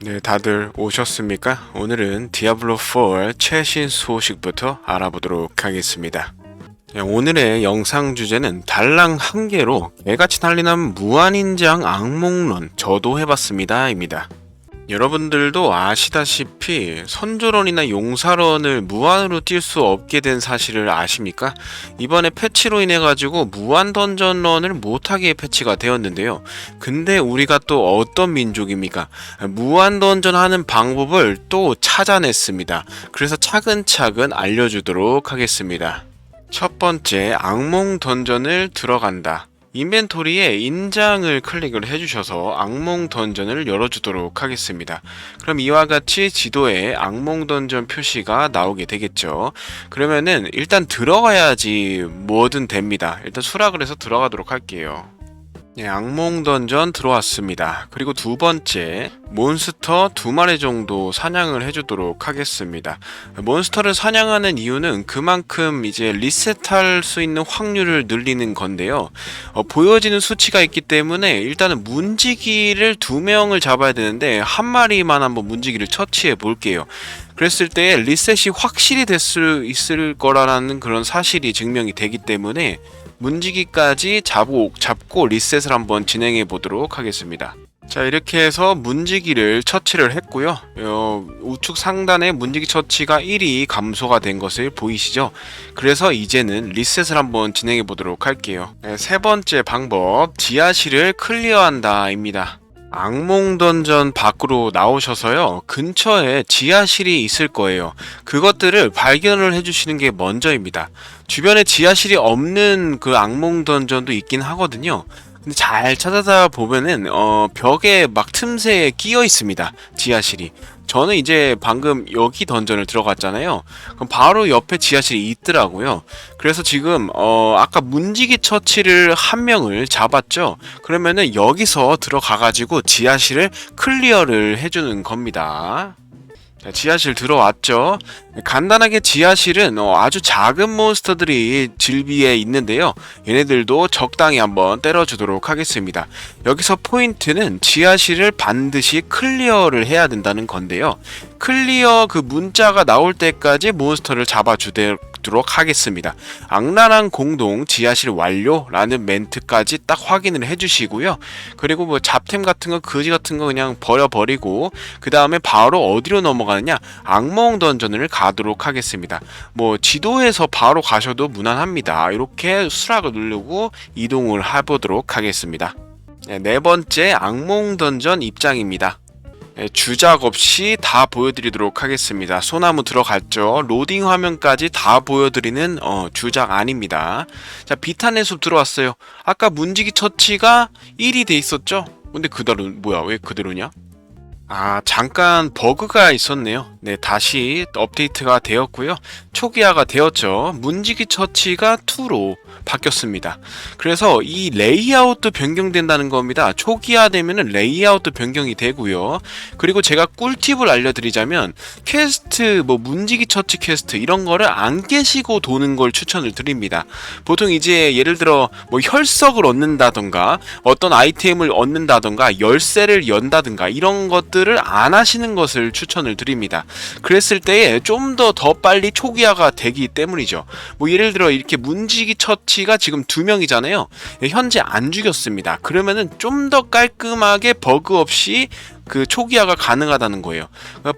네, 다들 오셨습니까? 오늘은 디아블로4 최신 소식부터 알아보도록 하겠습니다. 네, 오늘의 영상 주제는 달랑 한 개로 개같이 난리난 무한인장 악몽론 저도 해봤습니다.입니다. 여러분들도 아시다시피 선조론이나 용사론을 무한으로 뛸 수 없게 된 사실을 아십니까? 이번에 패치로 인해 가지고 무한 던전런을 못하게 패치가 되었는데요. 근데 우리가 또 어떤 민족입니까? 무한 던전 하는 방법을 또 찾아냈습니다. 그래서 차근차근 알려주도록 하겠습니다. 첫 번째 악몽 던전을 들어간다. 인벤토리에 인장을 클릭을 해주셔서 악몽 던전을 열어주도록 하겠습니다. 그럼 이와 같이 지도에 악몽 던전 표시가 나오게 되겠죠. 그러면은 일단 들어가야지 뭐든 됩니다. 일단 수락을 해서 들어가도록 할게요. 네, 악몽 던전 들어왔습니다. 그리고 두 번째, 몬스터 두 마리 정도 사냥을 해주도록 하겠습니다. 몬스터를 사냥하는 이유는 그만큼 이제 리셋할 수 있는 확률을 늘리는 건데요. 어, 보여지는 수치가 있기 때문에 일단은 문지기를 두 명을 잡아야 되는데 한 마리만 한번 문지기를 처치해 볼게요. 그랬을 때 리셋이 확실히 될 수 있을 거라는 그런 사실이 증명이 되기 때문에 문지기까지 잡고, 잡고 리셋을 한번 진행해 보도록 하겠습니다. 자 이렇게 해서 문지기를 처치를 했고요. 어, 우측 상단에 문지기 처치가 1이 감소가 된 것을 보이시죠? 그래서 이제는 리셋을 한번 진행해 보도록 할게요. 네, 세 번째 방법 지하실을 클리어한다 입니다 악몽 던전 밖으로 나오셔서요 근처에 지하실이 있을 거예요. 그것들을 발견을 해주시는 게 먼저입니다. 주변에 지하실이 없는 그 악몽 던전도 있긴 하거든요 근데 잘 찾아다 보면은 어 벽에 막 틈새에 끼어 있습니다. 지하실이. 저는 이제 방금 여기 던전을 들어갔잖아요. 그럼 바로 옆에 지하실이 있더라고요. 그래서 지금 어 아까 문지기 처치를 한 명을 잡았죠. 그러면은 여기서 들어가 가지고 지하실을 클리어를 해주는 겁니다 자, 지하실 들어왔죠. 간단하게 지하실은 어, 아주 작은 몬스터들이 질비에 있는데요. 얘네들도 적당히 한번 때려주도록 하겠습니다. 여기서 포인트는 지하실을 반드시 클리어를 해야 된다는 건데요. 클리어 그 문자가 나올 때까지 몬스터를 잡아주 도록 하겠습니다. 악랄한 공동 지하실 완료라는 멘트까지 딱 확인을 해주시고요. 그리고 뭐 잡템 같은 거 거지 같은 거 그냥 버려버리고 그 다음에 바로 어디로 넘어가느냐 악몽 던전을 가도록 하겠습니다. 뭐 지도에서 바로 가셔도 무난합니다. 이렇게 수락을 누르고 이동을 해보도록 하겠습니다. 네, 네 번째 악몽 던전 입장입니다. 네, 주작 없이 다 보여드리도록 하겠습니다. 소나무 들어갔죠. 로딩 화면까지 다 보여드리는 어, 주작 아닙니다. 자 비탄의 숲 들어왔어요. 아까 문지기 처치가 1이 돼 있었죠. 근데 그대로 뭐야 왜 그대로냐? 아 잠깐 버그가 있었네요. 네 다시 업데이트가 되었고요. 초기화가 되었죠. 문지기 처치가 2로 바뀌었습니다. 그래서 이 레이아웃도 변경된다는 겁니다. 초기화되면은 레이아웃도 변경이 되고요. 그리고 제가 꿀팁을 알려드리자면 퀘스트 뭐 문지기 처치 퀘스트 이런 거를 안 깨시고 도는 걸 추천을 드립니다. 보통 이제 예를 들어 뭐 혈석을 얻는다던가 어떤 아이템을 얻는다던가 열쇠를 연다든가 이런 것들 을 안 하시는 것을 추천을 드립니다. 그랬을 때에 좀 더 더 빨리 초기화가 되기 때문이죠. 뭐 예를 들어 이렇게 문지기 처치가 지금 두 명이잖아요. 현재 안 죽였습니다. 그러면은 좀 더 깔끔하게 버그 없이 그 초기화가 가능하다는 거예요.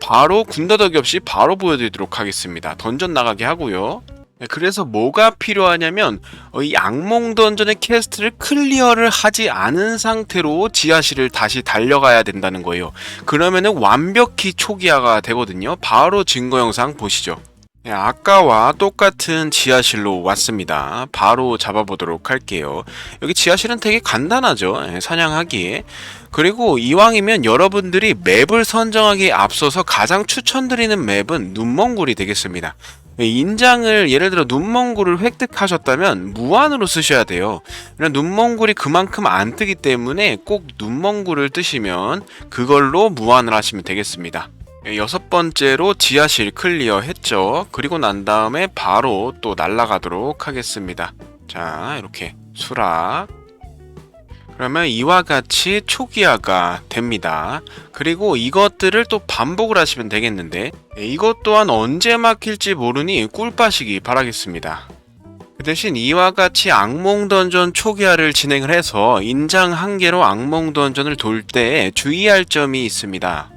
바로 군더더기 없이 바로 보여드리도록 하겠습니다. 던전 나가게 하고요. 네, 그래서 뭐가 필요하냐면 어, 이 악몽 던전의 퀘스트를 클리어를 하지 않은 상태로 지하실을 다시 달려가야 된다는 거예요. 그러면은 완벽히 초기화가 되거든요. 바로 증거 영상 보시죠. 네, 아까와 똑같은 지하실로 왔습니다. 바로 잡아보도록 할게요. 여기 지하실은 되게 간단하죠. 네, 사냥하기에. 그리고 이왕이면 여러분들이 맵을 선정하기에 앞서서 가장 추천드리는 맵은 눈먼굴이 되겠습니다. 인장을 예를 들어 눈먼굴을 획득하셨다면 무한으로 쓰셔야 돼요. 눈먼굴이 그만큼 안 뜨기 때문에 꼭 눈먼굴을 뜨시면 그걸로 무한을 하시면 되겠습니다. 여섯 번째로 지하실 클리어 했죠. 그리고 난 다음에 바로 또 날아가도록 하겠습니다. 자, 이렇게 수락. 그러면 이와 같이 초기화가 됩니다. 그리고 이것들을 또 반복을 하시면 되겠는데 예, 이것 또한 언제 막힐지 모르니 꿀빠시기 바라겠습니다. 그 대신 이와 같이 악몽 던전 초기화를 진행을 해서 인장 한 개로 악몽 던전을 돌 때 주의할 점이 있습니다.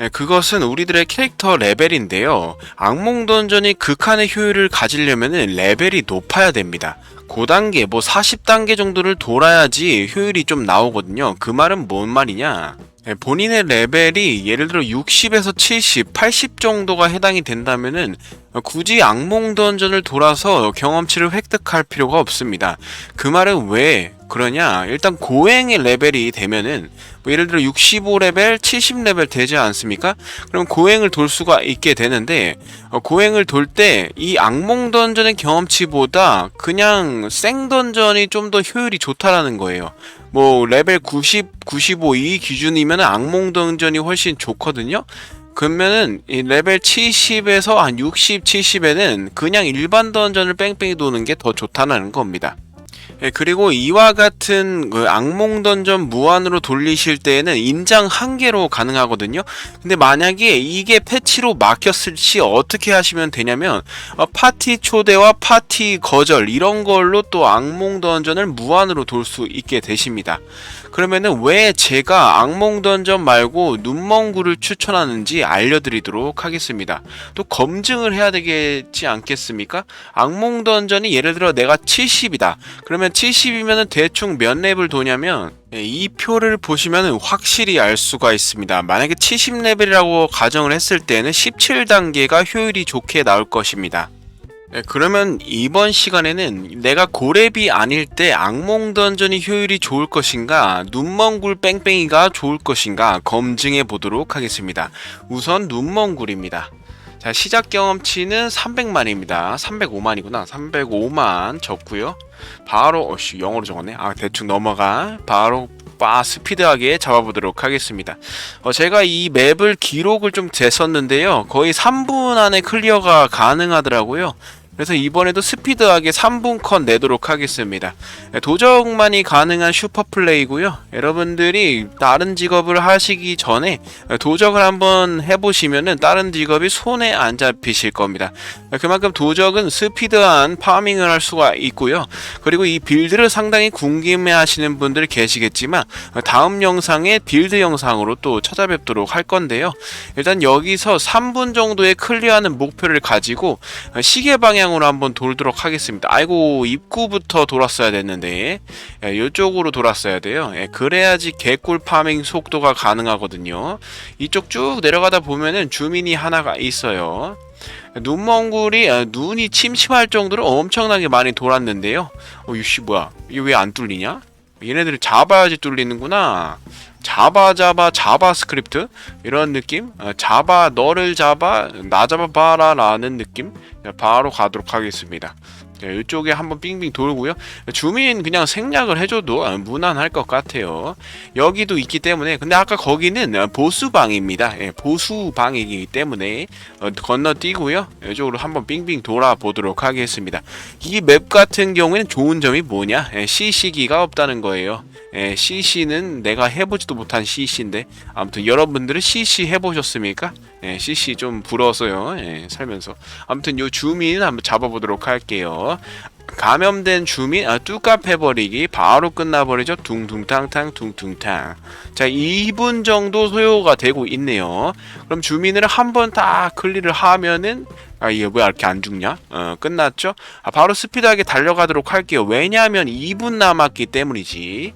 예, 그것은 우리들의 캐릭터 레벨인데요. 악몽 던전이 극한의 효율을 가지려면 레벨이 높아야 됩니다. 고단계 뭐 40단계 정도를 돌아야지 효율이 좀 나오거든요. 그 말은 뭔 말이냐? 예, 본인의 레벨이 예를 들어 60에서 70, 80 정도가 해당이 된다면은 굳이 악몽 던전을 돌아서 경험치를 획득할 필요가 없습니다. 그 말은 왜 그러냐? 일단 고행의 레벨이 되면은 뭐 예를 들어 65레벨, 70레벨 되지 않습니까? 그럼 고행을 돌 수가 있게 되는데 어, 고행을 돌 때 이 악몽 던전의 경험치보다 그냥 생 던전이 좀 더 효율이 좋다라는 거예요. 뭐 레벨 90, 95 이 기준이면 악몽 던전이 훨씬 좋거든요. 그러면은 이 레벨 70에서 한 60, 70에는 그냥 일반 던전을 뺑뺑이 도는 게 더 좋다는 겁니다. 예, 그리고 이와 같은 그 악몽 던전 무한으로 돌리실 때에는 인장 한 개로 가능하거든요. 근데 만약에 이게 패치로 막혔을 시 어떻게 하시면 되냐면 어, 파티 초대와 파티 거절 이런 걸로 또 악몽 던전을 무한으로 돌 수 있게 되십니다. 그러면은 왜 제가 악몽 던전 말고 눈먼구를 추천하는지 알려드리도록 하겠습니다. 또 검증을 해야 되겠지 않겠습니까? 악몽 던전이 예를 들어 내가 70이다. 그러면 70이면은 대충 몇 렙을 도냐면 예, 이 표를 보시면 확실히 알 수가 있습니다. 만약에 70레벨이라고 가정을 했을 때는 17단계가 효율이 좋게 나올 것입니다. 네, 그러면 이번 시간에는 내가 고렙이 아닐 때 악몽 던전이 효율이 좋을 것인가 눈먼 굴 뺑뺑이가 좋을 것인가 검증해 보도록 하겠습니다. 우선 눈먼 굴입니다. 자 시작 경험치는 300만입니다. 305만이구나. 305만 적고요. 바로 어씨 영어로 적었네. 아 대충 넘어가. 바로 빠 스피드하게 잡아보도록 하겠습니다. 어, 제가 이 맵을 기록을 좀 쟀었는데요. 거의 3분 안에 클리어가 가능하더라고요. 그래서 이번에도 스피드하게 3분 컷 내도록 하겠습니다. 네, 도적만이 가능한 슈퍼 플레이고요. 여러분들이 다른 직업을 하시기 전에 도적을 한번 해보시면은 다른 직업이 손에 안 잡히실 겁니다. 그만큼 도적은 스피드한 파밍을 할 수가 있고요. 그리고 이 빌드를 상당히 궁금해 하시는 분들 계시겠지만 다음 영상에 빌드 영상으로 또 찾아뵙도록 할 건데요. 일단 여기서 3분 정도의 클리어하는 목표를 가지고 시계 방향 방향으로 한번 돌도록 하겠습니다. 아이고 입구부터 돌았어야 됐는데 예, 이쪽으로 돌았어야 돼요. 예, 그래야지 개꿀 파밍 속도가 가능하거든요. 이쪽 쭉 내려가다 보면은 주민이 하나가 있어요. 눈먼굴이 아, 눈이 침침할 정도로 엄청나게 많이 돌았는데요. 어, 이씨 뭐야? 이게 왜 안 뚫리냐? 얘네들을 잡아야지 뚫리는구나. 자바 자바 자바 스크립트 이런 느낌 어, 자바 너를 잡아 나 잡아 봐라 라는 느낌 바로 가도록 하겠습니다. 이쪽에 한번 빙빙 돌고요. 주민 그냥 생략을 해줘도 어, 무난할 것 같아요. 여기도 있기 때문에 근데 아까 거기는 보수방입니다. 예, 보수방이기 때문에 어, 건너뛰고요. 이쪽으로 한번 빙빙 돌아보도록 하겠습니다. 이 맵 같은 경우에는 좋은 점이 뭐냐? 예, CC기가 없다는 거예요. 예, CC는 내가 해보지도 못한 CC인데 아무튼 여러분들은 CC 해보셨습니까? 예, CC 좀 부러워서요. 예, 살면서. 아무튼 요 주민 한번 잡아보도록 할게요. 감염된 주민 아, 뚜깝 해버리기 바로 끝나버리죠. 둥둥탕탕 둥둥탕. 자 2분 정도 소요가 되고 있네요. 그럼 주민을 한 번 다 클리를 하면은 아 이게 왜 이렇게 안 죽냐? 어 끝났죠? 아, 바로 스피드하게 달려가도록 할게요. 왜냐하면 2분 남았기 때문이지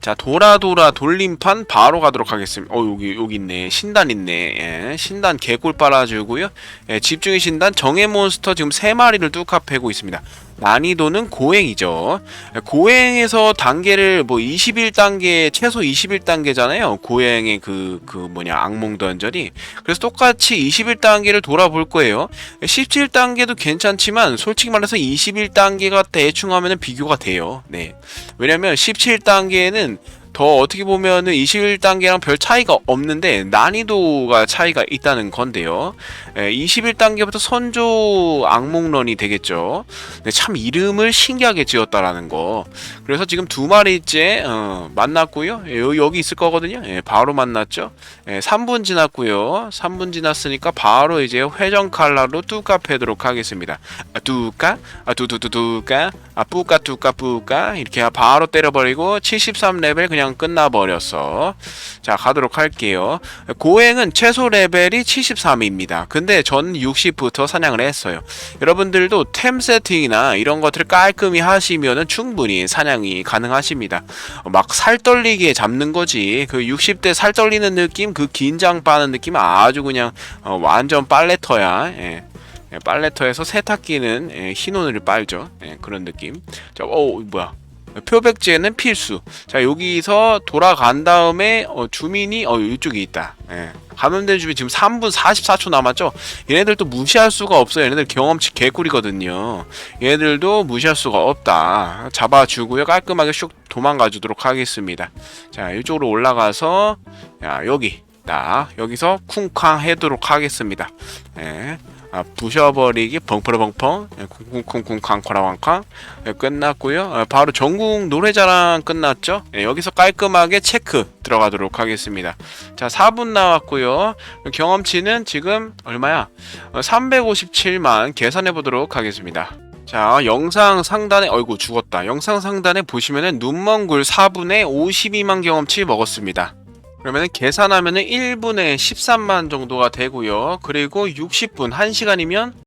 자 돌아 돌아 돌림판 바로 가도록 하겠습니다. 어 여기 여기 있네 신단 있네 예, 신단 개꿀 빨아주고요. 예, 집중의 신단 정의 몬스터 지금 세 마리를 뚝합 패고 있습니다. 난이도는 고행이죠. 고행에서 단계를 뭐 21단계 최소 21단계잖아요. 고행의 그, 그 뭐냐 악몽 던전이. 그래서 똑같이 21단계를 돌아볼 거예요. 17단계도 괜찮지만 솔직히 말해서 21단계가 대충 하면은 비교가 돼요. 네. 왜냐면 17단계에는 더 어떻게 보면은 21단계랑 별 차이가 없는데 난이도가 차이가 있다는 건데요. 예, 21단계부터 선조 악몽런이 되겠죠. 참 이름을 신기하게 지었다라는 거. 그래서 지금 두 마리째 어, 만났고요. 예, 여- 여기 있을 거거든요. 예, 바로 만났죠. 예, 3분 지났고요. 3분 지났으니까 바로 이제 회전 칼라로 뚜까 패도록 하겠습니다. 아, 뚜까? 아, 뚜뚜뚜뚜까? 아, 뿌까 뚜까 뿌까? 이렇게 바로 때려버리고 73레벨 그냥 끝나버렸어. 자, 가도록 할게요. 고행은 최소 레벨이 73입니다. 근데 전 60부터 사냥을 했어요. 여러분들도 템 세팅이나 이런 것들을 깔끔히 하시면은 충분히 사냥이 가능하십니다. 막 살 떨리게 잡는 거지. 그 60대 살 떨리는 느낌, 그 긴장 빠는 느낌 아주 그냥 어, 완전 빨래터야. 예. 예, 빨래터에서 세탁기는 예, 흰옷을 빨죠. 예, 그런 느낌. 자, 어 뭐야? 표백제는 필수. 자 여기서 돌아간 다음에 어, 주민이 어 이쪽에 있다. 예. 감염된 주민 지금 3분 44초 남았죠. 얘네들도 무시할 수가 없어요. 얘네들 경험치 개꿀이거든요. 얘네들도 무시할 수가 없다. 잡아주고요. 깔끔하게 슉 도망가주도록 하겠습니다. 자 이쪽으로 올라가서 야 여기 딱 여기서 쿵쾅 해도록 하겠습니다. 예. 아, 부셔버리기 벙퍼러벙펑 예, 쿵쿵쿵쿵 쾅코라왕쾅 예, 끝났고요. 아, 바로 전국 노래자랑 끝났죠? 예, 여기서 깔끔하게 체크 들어가도록 하겠습니다. 자 4분 나왔고요. 경험치는 지금 얼마야? 어, 357만 계산해 보도록 하겠습니다. 자 영상 상단에 어이구 죽었다. 영상 상단에 보시면은 눈먼 굴 4분에 52만 경험치 먹었습니다 그러면 계산하면은 1분에 13만 정도가 되고요. 그리고 60분 1시간이면